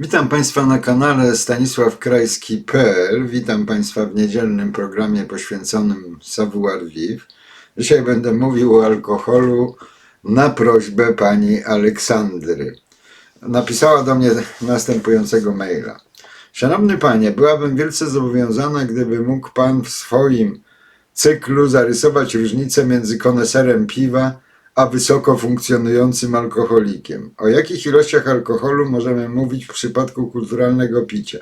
Witam Państwa na kanale stanisławkrajski.pl. Witam Państwa w niedzielnym programie poświęconym Savoir Vivre. Dzisiaj będę mówił o alkoholu na prośbę pani Aleksandry. Napisała do mnie następującego maila. Szanowny Panie, byłabym wielce zobowiązana, gdyby mógł Pan w swoim cyklu zarysować różnicę między koneserem piwa a wysoko funkcjonującym alkoholikiem. O jakich ilościach alkoholu możemy mówić w przypadku kulturalnego picia?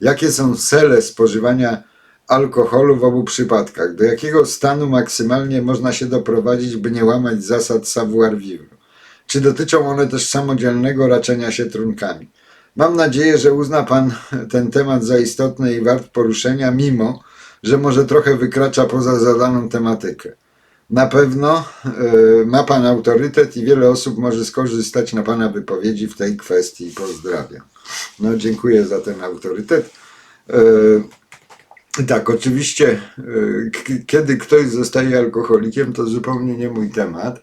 Jakie są cele spożywania alkoholu w obu przypadkach? Do jakiego stanu maksymalnie można się doprowadzić, by nie łamać zasad savoir vivre? Czy dotyczą one też samodzielnego raczenia się trunkami? Mam nadzieję, że uzna Pan ten temat za istotny i wart poruszenia, mimo że może trochę wykracza poza zadaną tematykę. Na pewno e, ma Pan autorytet i wiele osób może skorzystać na Pana wypowiedzi w tej kwestii. Pozdrawiam. No, dziękuję za ten autorytet. E, tak, oczywiście, k- kiedy ktoś zostaje alkoholikiem, to zupełnie nie mój temat.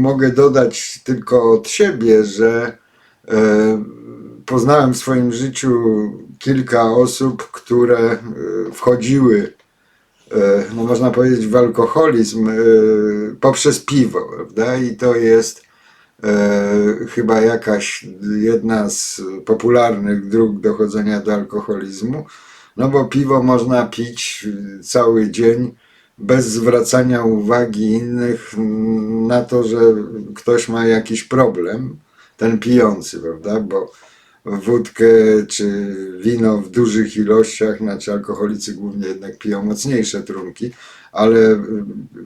Mogę dodać tylko od siebie, że poznałem w swoim życiu kilka osób, które wchodziły no można powiedzieć, w alkoholizm e, poprzez piwo, prawda? I to jest e, chyba jakaś jedna z popularnych dróg dochodzenia do alkoholizmu, no bo piwo można pić e, cały dzień bez zwracania uwagi innych na to, że ktoś ma jakiś problem, ten pijący, prawda? Bo wódkę czy wino w dużych ilościach, znaczy alkoholicy głównie jednak piją mocniejsze trunki, ale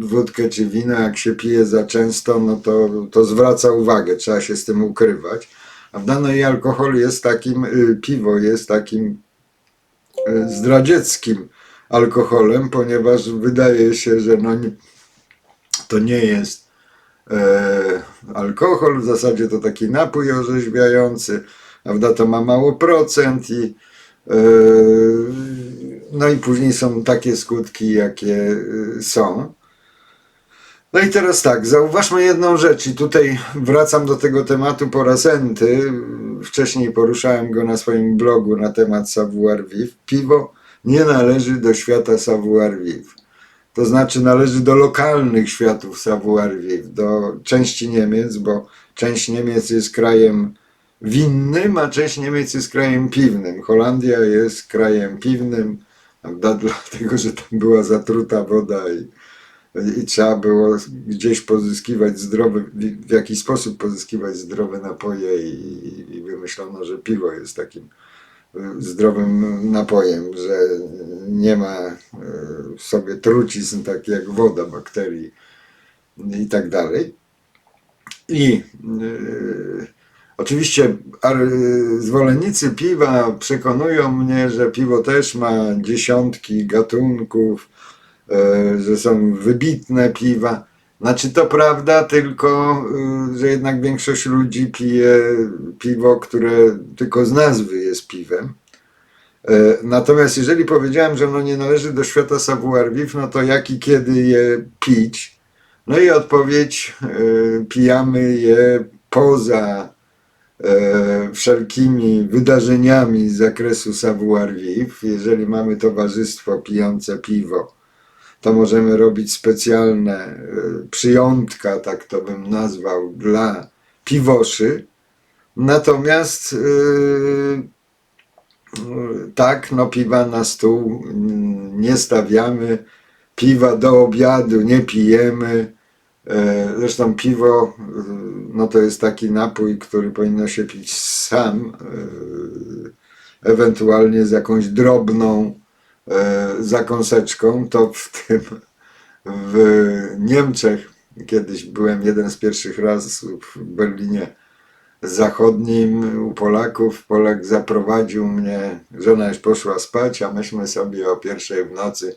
wódkę czy wino jak się pije za często, no to, to zwraca uwagę, trzeba się z tym ukrywać. Prawda? No i alkohol jest takim, y, piwo jest takim y, zdradzieckim alkoholem, ponieważ wydaje się, że no to nie jest e, alkohol, w zasadzie to taki napój orzeźwiający, prawda, to ma mało procent i e, no i później są takie skutki, jakie e, są. No i teraz tak, zauważmy jedną rzecz i tutaj wracam do tego tematu po raz enty. Wcześniej poruszałem go na swoim blogu na temat savoir vivre. Piwo nie należy do świata savoir vivre. To znaczy należy do lokalnych światów savoir vivre, do części Niemiec, bo część Niemiec jest krajem winnym, a część Niemiec jest krajem piwnym. Holandia jest krajem piwnym, prawda, dlatego że tam była zatruta woda i, i trzeba było gdzieś pozyskiwać zdrowe, w jakiś sposób pozyskiwać zdrowe napoje i, i wymyślono, że piwo jest takim y, zdrowym napojem, że nie ma y, w sobie trucizn tak jak woda, bakterii i tak dalej. I yy, oczywiście ar- zwolennicy piwa przekonują mnie, że piwo też ma dziesiątki gatunków, yy, że są wybitne piwa. Znaczy to prawda, tylko yy, że jednak większość ludzi pije piwo, które tylko z nazwy jest piwem. E, Natomiast jeżeli powiedziałem, że ono nie należy do świata savoir vivre, no to jak i kiedy je pić? No i odpowiedź, e, pijamy je poza e, wszelkimi wydarzeniami z zakresu savoir vivre. Jeżeli mamy towarzystwo pijące piwo, to możemy robić specjalne e, przyjątka, tak to bym nazwał, dla piwoszy. Natomiast e, tak, no piwa na stół nie stawiamy, piwa do obiadu nie pijemy. E, Zresztą piwo, e, no to jest taki napój, który powinno się pić sam, e, ewentualnie z jakąś drobną zakąseczką. To w tym, w Niemczech, kiedyś byłem jeden z pierwszych raz w Berlinie, zachodnim u Polaków. Polak zaprowadził mnie, żona już poszła spać, a myśmy sobie o pierwszej w nocy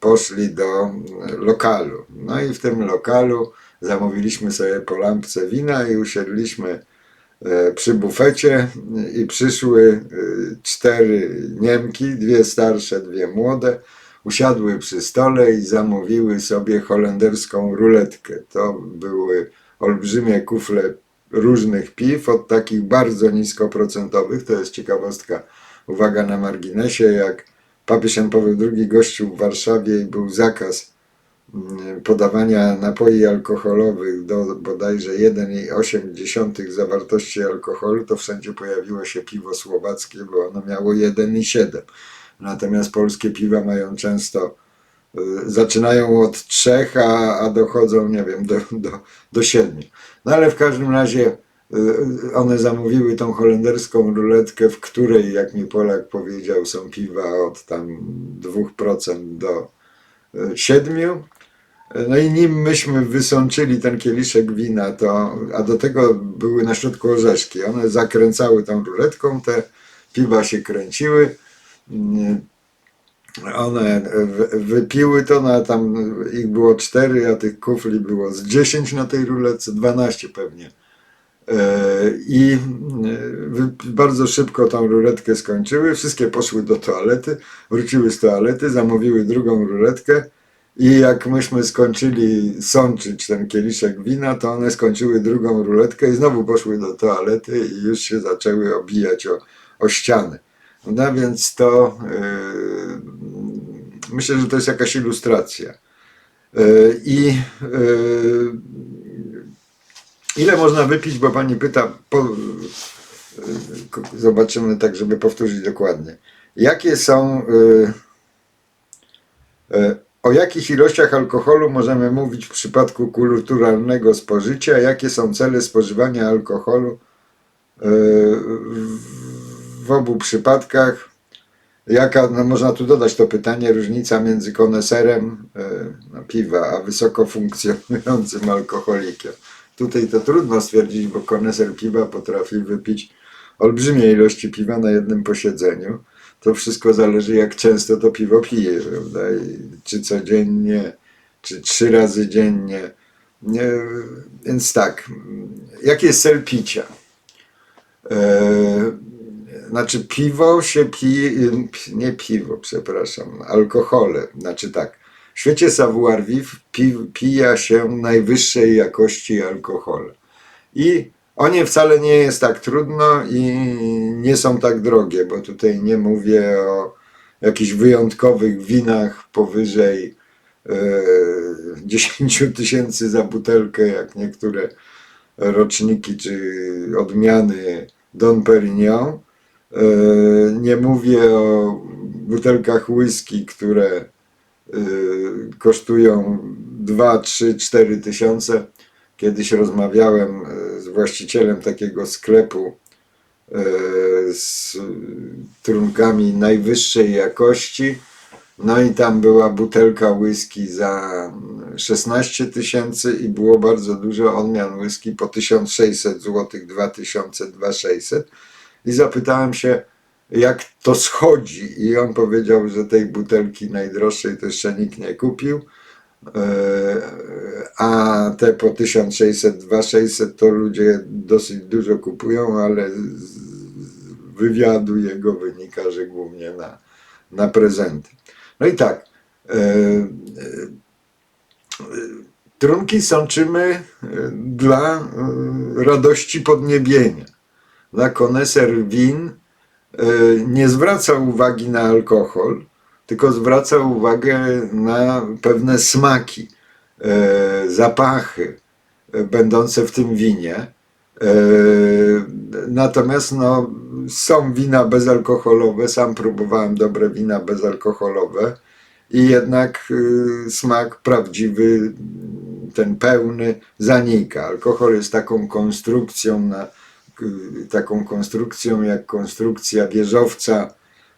poszli do lokalu. No i w tym lokalu zamówiliśmy sobie po lampce wina i usiedliśmy e, przy bufecie i przyszły e, cztery Niemki, dwie starsze, dwie młode. Usiadły przy stole i zamówiły sobie holenderską ruletkę. To były olbrzymie kufle różnych piw, od takich bardzo niskoprocentowych, to jest ciekawostka, uwaga na marginesie, jak papież Jan Paweł II gościł w Warszawie i był zakaz mm, podawania napoi alkoholowych do bodajże 1,8 zawartości alkoholu, to wszędzie pojawiło się piwo słowackie, bo ono miało 1,7. Natomiast polskie piwa mają często, y, zaczynają od 3, a, a dochodzą, nie wiem, do, do, do 7. No ale w każdym razie one zamówiły tą holenderską ruletkę, w której, jak mi Polak powiedział, są piwa od tam 2% do y, 7%. No i nim myśmy wysączyli ten kieliszek wina, to, a do tego były na środku orzeszki, one zakręcały tą ruletką, te piwa się kręciły, mm, one wy- wypiły to, no a tam ich było cztery, a tych kufli było z 10 na tej ruletce, 12 pewnie. E, I e, bardzo szybko tą ruletkę skończyły, wszystkie poszły do toalety, wróciły z toalety, zamówiły drugą ruletkę i jak myśmy skończyli sączyć ten kieliszek wina, to one skończyły drugą ruletkę i znowu poszły do toalety i już się zaczęły obijać o, o. No więc to yy, myślę, że to jest jakaś ilustracja. Yy, I yy, ile można wypić, bo pani pyta, po, yy, ko- zobaczymy tak, żeby powtórzyć dokładnie. Jakie są E, O jakich ilościach alkoholu możemy mówić w przypadku kulturalnego spożycia? Jakie są cele spożywania alkoholu e, w- obu przypadkach? Jaka, no można tu dodać to pytanie, różnica między koneserem e, no, piwa, a wysoko funkcjonującym alkoholikiem. Tutaj to trudno stwierdzić, bo koneser piwa potrafi wypić olbrzymie ilości piwa na jednym posiedzeniu to wszystko zależy jak często to piwo pije, prawda? I czy codziennie, czy trzy razy dziennie. Nie, więc tak, jaki jest cel picia? E, znaczy piwo się pije, nie piwo, przepraszam, alkohole. Znaczy tak, w świecie savoir pi, pija się najwyższej jakości alkohole. I o nie wcale nie jest tak trudno i nie są tak drogie, bo tutaj nie mówię o jakichś wyjątkowych winach powyżej e, 10 tysięcy za butelkę, jak niektóre roczniki czy odmiany Don Perignon. E, nie mówię o butelkach whisky, które e, kosztują 2, 3, 4 tysiące. Kiedyś rozmawiałem e, z właścicielem takiego sklepu e, z trunkami najwyższej jakości. No i tam była butelka whisky za 16 tysięcy i było bardzo dużo odmian whisky po 1600 zł, 2000, 2600. I zapytałem się, jak to schodzi. I on powiedział, że tej butelki najdroższej to jeszcze nikt nie kupił. E, a te po 1600, 2600 to ludzie dosyć dużo kupują, ale z wywiadu jego wynika, że głównie na, na prezenty. No i tak, e, e, trunki sączymy dla radości podniebienia. Dla koneser win nie zwraca uwagi na alkohol, tylko zwraca uwagę na pewne smaki, e, zapachy e, będące w tym winie. E, Natomiast no, są wina bezalkoholowe, sam próbowałem dobre wina bezalkoholowe i jednak y, smak prawdziwy, ten pełny zanika. Alkohol jest taką konstrukcją, na, taką konstrukcją jak konstrukcja wieżowca,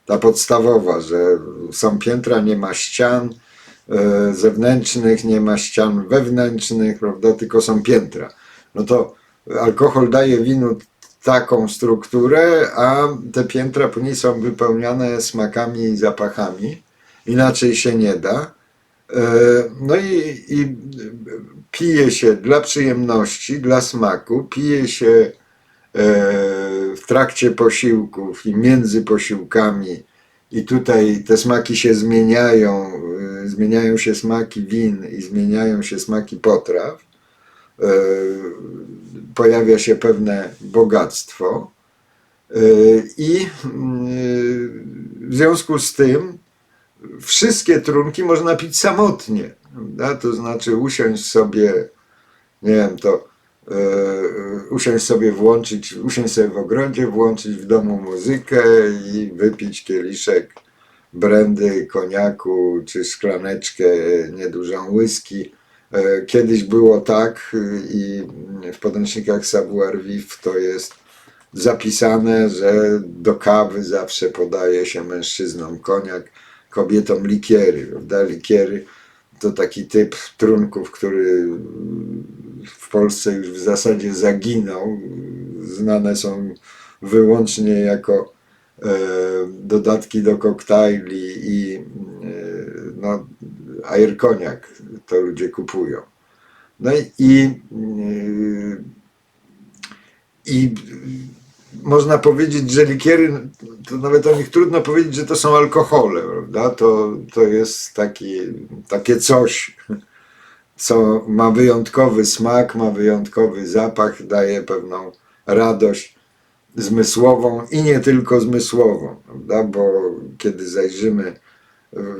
ta podstawowa, że są piętra, nie ma ścian e, zewnętrznych, nie ma ścian wewnętrznych, prawda, tylko są piętra. No to alkohol daje winu taką strukturę, a te piętra później są wypełniane smakami i zapachami. Inaczej się nie da. E, No i, i pije się dla przyjemności, dla smaku, pije się w trakcie posiłków i między posiłkami. I tutaj te smaki się zmieniają, e, zmieniają się smaki win i zmieniają się smaki potraw. pojawia się pewne bogactwo. E, I e, w związku z tym wszystkie trunki można pić samotnie. Prawda? To znaczy usiąść sobie, nie wiem, to e, usiąść sobie, włączyć, usiąść sobie w ogrodzie, włączyć w domu muzykę i wypić kieliszek brandy, koniaku czy szklaneczkę niedużą whisky. E, Kiedyś było tak i w podręcznikach savoir vivre to jest zapisane, że do kawy zawsze podaje się mężczyznom koniak, kobietom likiery. Prawda? Likiery to taki typ trunków, który Polsce już w zasadzie zaginął. Znane są wyłącznie jako e, dodatki do koktajli i e, no, air koniak to ludzie kupują. No i, i, i można powiedzieć, że likiery, to nawet o nich trudno powiedzieć, że to są alkohole, prawda? To, to jest taki, takie coś, co ma wyjątkowy smak, ma wyjątkowy zapach, daje pewną radość zmysłową i nie tylko zmysłową, prawda? Bo kiedy zajrzymy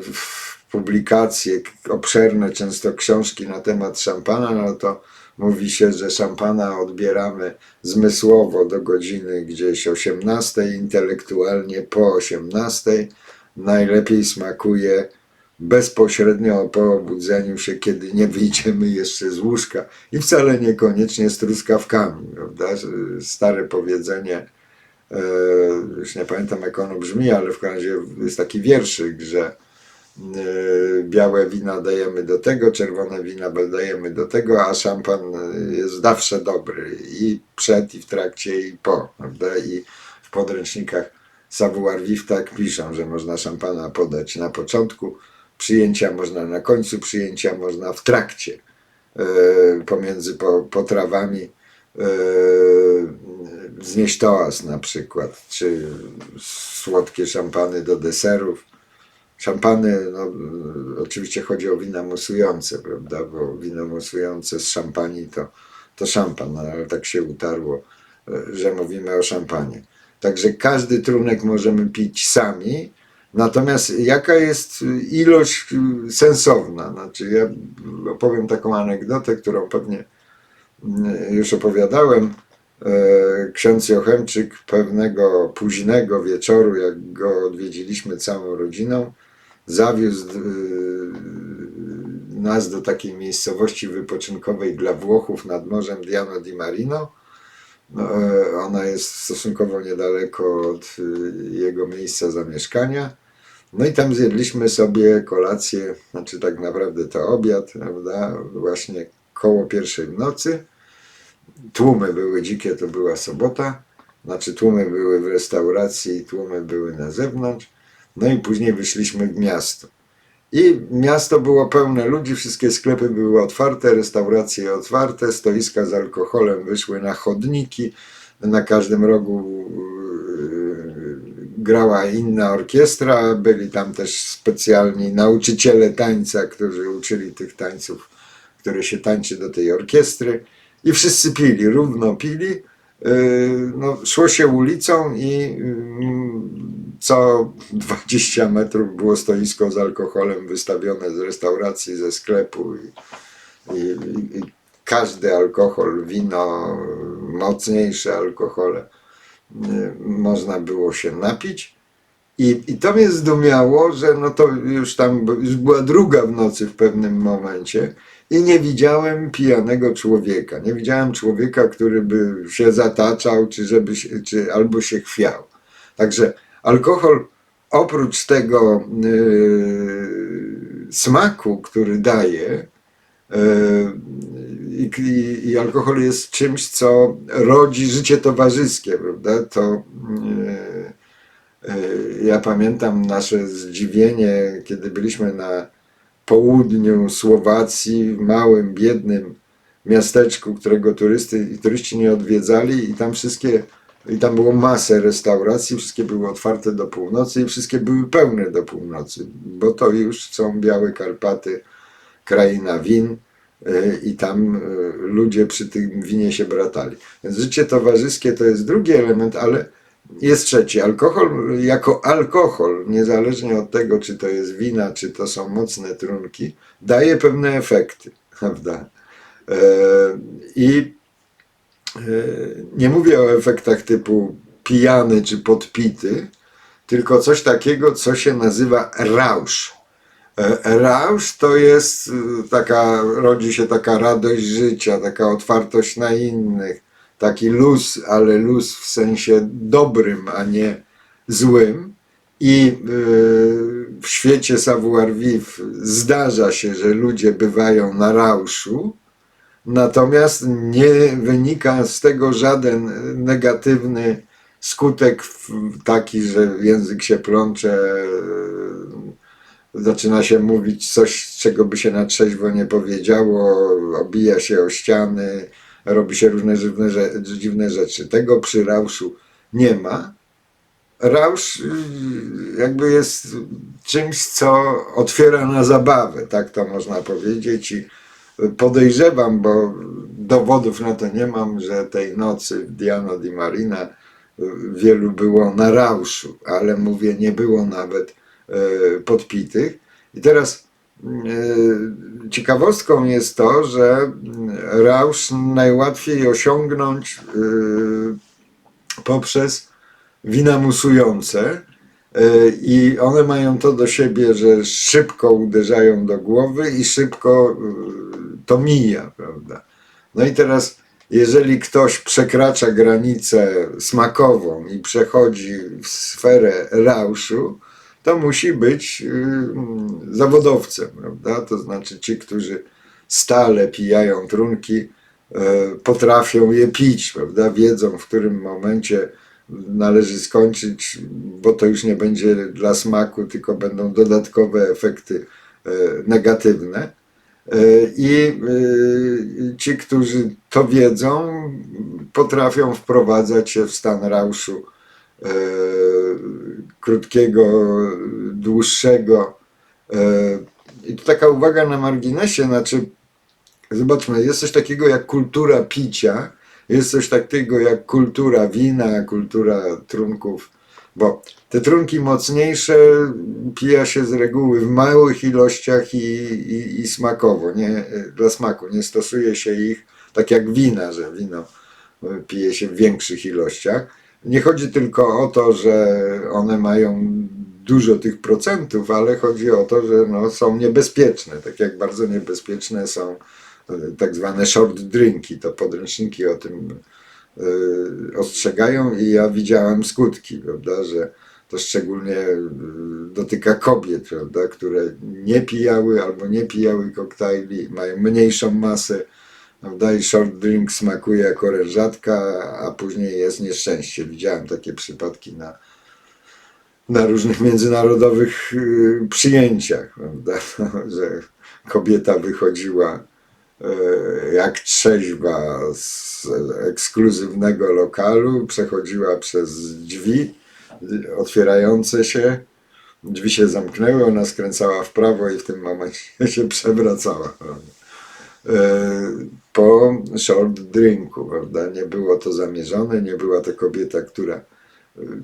w publikacje obszerne, często książki na temat szampana, no to mówi się, że szampana odbieramy zmysłowo do godziny gdzieś 18, intelektualnie po 18. Najlepiej smakuje bezpośrednio po obudzeniu się, kiedy nie wyjdziemy jeszcze z łóżka i wcale niekoniecznie z truskawkami, prawda? Stare powiedzenie, e, już nie pamiętam jak ono brzmi, ale w każdym razie jest taki wierszyk, że e, białe wina dajemy do tego, czerwone wina dajemy do tego, a szampan jest zawsze dobry i przed, i w trakcie, i po, prawda? I w podręcznikach savoir vivre tak piszą, że można szampana podać na początku przyjęcia, można na końcu przyjęcia, można w trakcie, e, pomiędzy po, potrawami e, znieść toast na przykład, czy słodkie szampany do deserów. Szampany, no, oczywiście chodzi o wina musujące, prawda, bo wino musujące z szampanii to, to szampan, no, ale tak się utarło, e, że mówimy o szampanie. Także każdy trunek możemy pić sami, natomiast jaka jest ilość y, sensowna? Znaczy ja opowiem taką anegdotę, którą pewnie mm, już opowiadałem. E, Ksiądz Jochemczyk pewnego późnego wieczoru, jak go odwiedziliśmy całą rodziną, zawiózł y, nas do takiej miejscowości wypoczynkowej dla Włochów nad morzem Diano di Marino. No, e, Ona jest stosunkowo niedaleko od y, jego miejsca zamieszkania. No i tam zjedliśmy sobie kolację, znaczy tak naprawdę to obiad, prawda, właśnie koło pierwszej w nocy. Tłumy były dzikie, to była sobota. Znaczy tłumy były w restauracji, tłumy były na zewnątrz. No i później wyszliśmy w miasto. I miasto było pełne ludzi, wszystkie sklepy były otwarte, restauracje otwarte, stoiska z alkoholem wyszły na chodniki. Na każdym rogu yy, grała inna orkiestra, byli tam też specjalni nauczyciele tańca, którzy uczyli tych tańców, które się tańczy do tej orkiestry. I wszyscy pili, równo pili. Yy, No, szło się ulicą i yy, co 20 metrów było stoisko z alkoholem wystawione z restauracji, ze sklepu i, i, i, i każdy alkohol, wino, mocniejsze alkohole y, można było się napić. I, I to mnie zdumiało, że no to już tam już była druga w nocy w pewnym momencie i nie widziałem pijanego człowieka. Nie widziałem człowieka, który by się zataczał, czy, żeby się, czy albo się chwiał. Także alkohol oprócz tego yy, smaku, który daje, yy, i, i, i alkohol jest czymś, co rodzi życie towarzyskie, prawda? To yy, yy, ja pamiętam nasze zdziwienie, kiedy byliśmy na południu Słowacji, w małym, biednym miasteczku, którego turysty, turyści nie odwiedzali i tam wszystkie i tam było masę restauracji, wszystkie były otwarte do północy i wszystkie były pełne do północy, bo to już są Białe Karpaty, kraina win, e, i tam e, ludzie przy tym winie się bratali. Więc życie towarzyskie to jest drugi element, ale jest trzeci. Alkohol jako alkohol, niezależnie od tego, czy to jest wina, czy to są mocne trunki, daje pewne efekty, prawda? E, I e, nie mówię o efektach typu pijany czy podpity, tylko coś takiego, co się nazywa rausz. E, Rausz to jest taka, rodzi się taka radość życia, taka otwartość na innych, taki luz, ale luz w sensie dobrym, a nie złym. I y, w świecie savoir vivre zdarza się, że ludzie bywają na rauszu, natomiast nie wynika z tego żaden negatywny skutek taki, że język się plącze, zaczyna się mówić coś, czego by się na trzeźwo nie powiedziało, obija się o ściany, robi się różne dziwne, dziwne rzeczy. Tego przy rauszu nie ma. Rausz y, jakby jest czymś, co otwiera na zabawę, tak to można powiedzieć. I podejrzewam, bo dowodów na to nie mam, że tej nocy Diano di Marina y, wielu było na rauszu, ale mówię, nie było nawet e, podpitych. I teraz ciekawostką jest to, że rausz najłatwiej osiągnąć e, poprzez wina musujące. E, I one mają to do siebie, że szybko uderzają do głowy i szybko to mija, prawda? No i teraz, jeżeli ktoś przekracza granicę smakową i przechodzi w sferę rauszu, to musi być y, zawodowcem, prawda? To znaczy ci, którzy stale pijają trunki, y, potrafią je pić, prawda? Wiedzą, w którym momencie należy skończyć, bo to już nie będzie dla smaku, tylko będą dodatkowe efekty y, negatywne. I ci, którzy to wiedzą, potrafią wprowadzać się w stan rauszu krótkiego, dłuższego. E, I tu taka uwaga na marginesie, znaczy, zobaczmy, jest coś takiego jak kultura picia, jest coś takiego jak kultura wina, kultura trunków, bo te trunki mocniejsze pija się z reguły w małych ilościach i, i, i smakowo, nie, dla smaku. Nie stosuje się ich tak jak wina, że wino pije się w większych ilościach. Nie chodzi tylko o to, że one mają dużo tych procentów, ale chodzi o to, że no, są niebezpieczne, tak jak bardzo niebezpieczne są e, tak zwane short drinki, to podręczniki o tym e, ostrzegają i ja widziałem skutki, prawda, że to szczególnie e, dotyka kobiet, prawda, które nie pijały albo nie pijały koktajli, mają mniejszą masę, prawda, i short drink smakuje jak orężatka, a później jest nieszczęście. Widziałem takie przypadki na, na różnych międzynarodowych y, przyjęciach, prawda, że kobieta wychodziła e, jak trzeźwa z ekskluzywnego lokalu, przechodziła przez drzwi y, otwierające się, drzwi się zamknęły, ona skręcała w prawo i w tym momencie się przewracała. E, po short drinku, prawda? Nie było to zamierzone, nie była to kobieta, która e,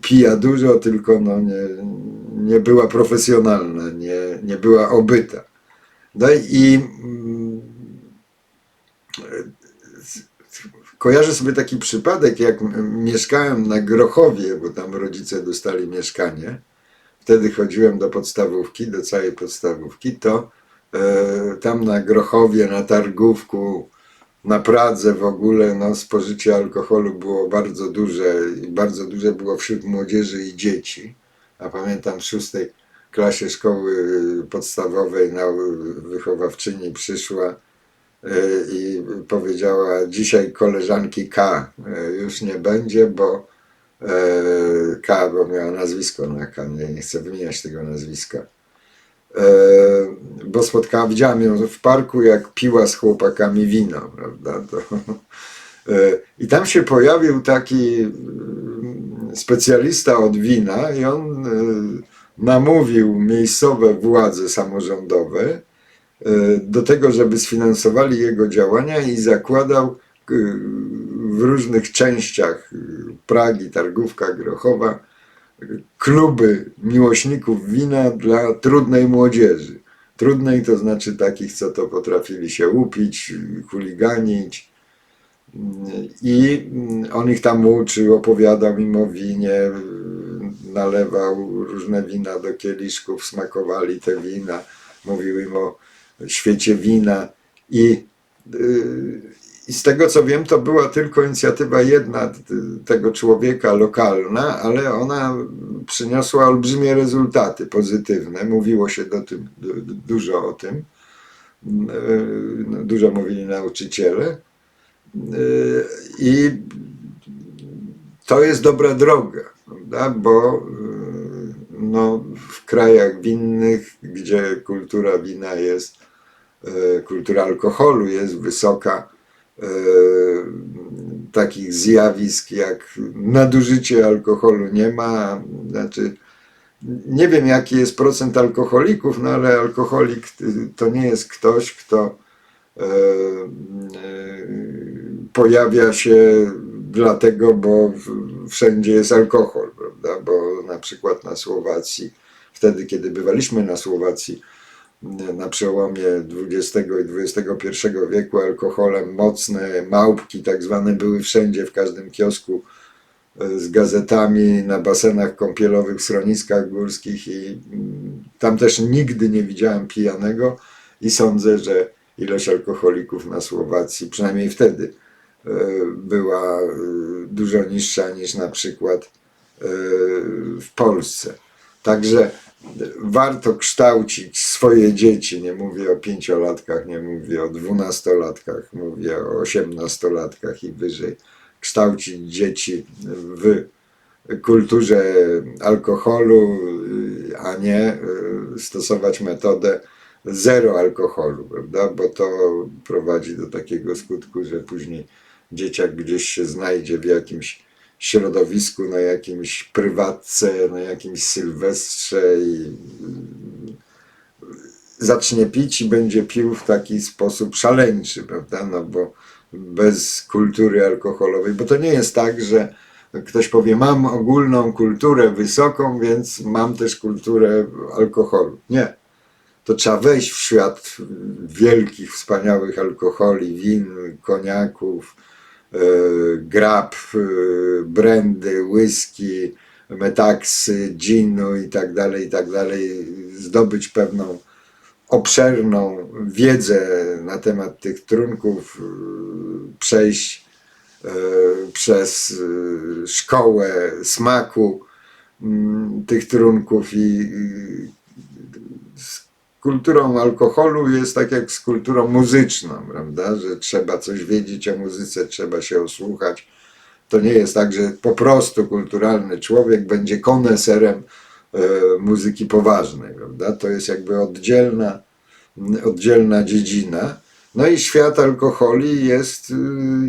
pija dużo, tylko no nie, nie była profesjonalna, nie, nie była obyta. No i mm, kojarzę sobie taki przypadek, jak mieszkałem na Grochowie, bo tam rodzice dostali mieszkanie. Wtedy chodziłem do podstawówki, do całej podstawówki, to e, tam na Grochowie, na Targówku, na Pradze w ogóle no, spożycie alkoholu było bardzo duże i bardzo duże było wśród młodzieży i dzieci. A pamiętam w szóstej klasie szkoły podstawowej na wychowawczyni przyszła e, i powiedziała dzisiaj koleżanki K e, już nie będzie, bo e, K, bo miała nazwisko na K, nie, nie chcę wymieniać tego nazwiska. E, bo spotkałam, widziałam ją w parku, jak piła z chłopakami wino, prawda? To, e, I tam się pojawił taki mm, specjalista od wina i on e, namówił miejscowe władze samorządowe, do tego, żeby sfinansowali jego działania i zakładał w różnych częściach Pragi, Targówka, Grochowa kluby miłośników wina dla trudnej młodzieży. Trudnej to znaczy takich, co to potrafili się upić, chuliganić. I on ich tam uczył, opowiadał im o winie, nalewał różne wina do kieliszków, smakowali te wina, mówił im o świecie wina. I, y, i z tego co wiem, to była tylko inicjatywa jedna tego człowieka lokalna, ale ona przyniosła olbrzymie rezultaty pozytywne. Mówiło się do tym, du- du- dużo o tym. Y, no, Dużo mówili nauczyciele. Y, I to jest dobra droga, prawda? bo y, no, w krajach winnych, gdzie kultura wina jest, kultura alkoholu jest wysoka, takich zjawisk jak nadużycie alkoholu nie ma. Znaczy, nie wiem jaki jest procent alkoholików, no ale alkoholik to nie jest ktoś, kto e, e, pojawia się dlatego, bo wszędzie jest alkohol, prawda? Bo na przykład na Słowacji, wtedy kiedy bywaliśmy na Słowacji, na przełomie XX i XXI wieku alkoholem mocne małpki tak zwane były wszędzie, w każdym kiosku e, z gazetami na basenach kąpielowych, schroniskach górskich i mm, tam też nigdy nie widziałem pijanego i sądzę, że ilość alkoholików na Słowacji, przynajmniej wtedy, e, była e, dużo niższa niż na przykład w Polsce. Także warto kształcić swoje dzieci, nie mówię o pięciolatkach, nie mówię o dwunastolatkach, mówię o osiemnastolatkach i wyżej. Kształcić dzieci w kulturze alkoholu, a nie y, stosować metodę zero alkoholu, prawda? Bo to prowadzi do takiego skutku, że później dzieciak gdzieś się znajdzie w jakimś środowisku, na jakimś prywatce, na jakimś sylwestrze i zacznie pić i będzie pił w taki sposób szaleńczy, prawda? No bo bez kultury alkoholowej, bo to nie jest tak, że ktoś powie, mam ogólną kulturę wysoką, więc mam też kulturę alkoholu. Nie. To trzeba wejść w świat wielkich, wspaniałych alkoholi, win, koniaków, e, grab, e, brandy, whisky, metaksy, ginu i tak dalej, i tak dalej. Zdobyć pewną obszerną wiedzę na temat tych trunków, y, przejść y, przez y, szkołę smaku mm, tych trunków i z kulturą alkoholu jest tak jak z kulturą muzyczną, prawda, że trzeba coś wiedzieć o muzyce, trzeba się osłuchać. To nie jest tak, że po prostu kulturalny człowiek będzie koneserem muzyki poważnej, prawda? To jest jakby oddzielna, oddzielna dziedzina. No i świat alkoholi jest y,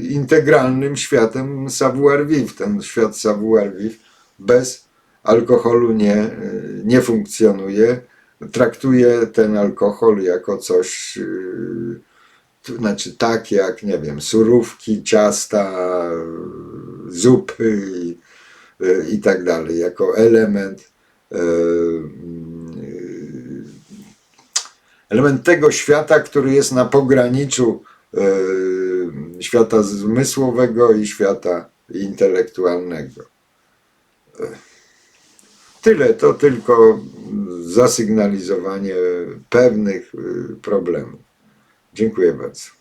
integralnym światem savoir-vivre. Ten świat savoir-vivre bez alkoholu nie, y, nie funkcjonuje. Traktuje ten alkohol jako coś, y, znaczy tak jak, nie wiem, surówki, ciasta, zupy i, i tak dalej, jako element e, element tego świata, który jest na pograniczu e, świata zmysłowego i świata intelektualnego. E, Tyle, to tylko zasygnalizowanie pewnych e, problemów. Dziękuję bardzo.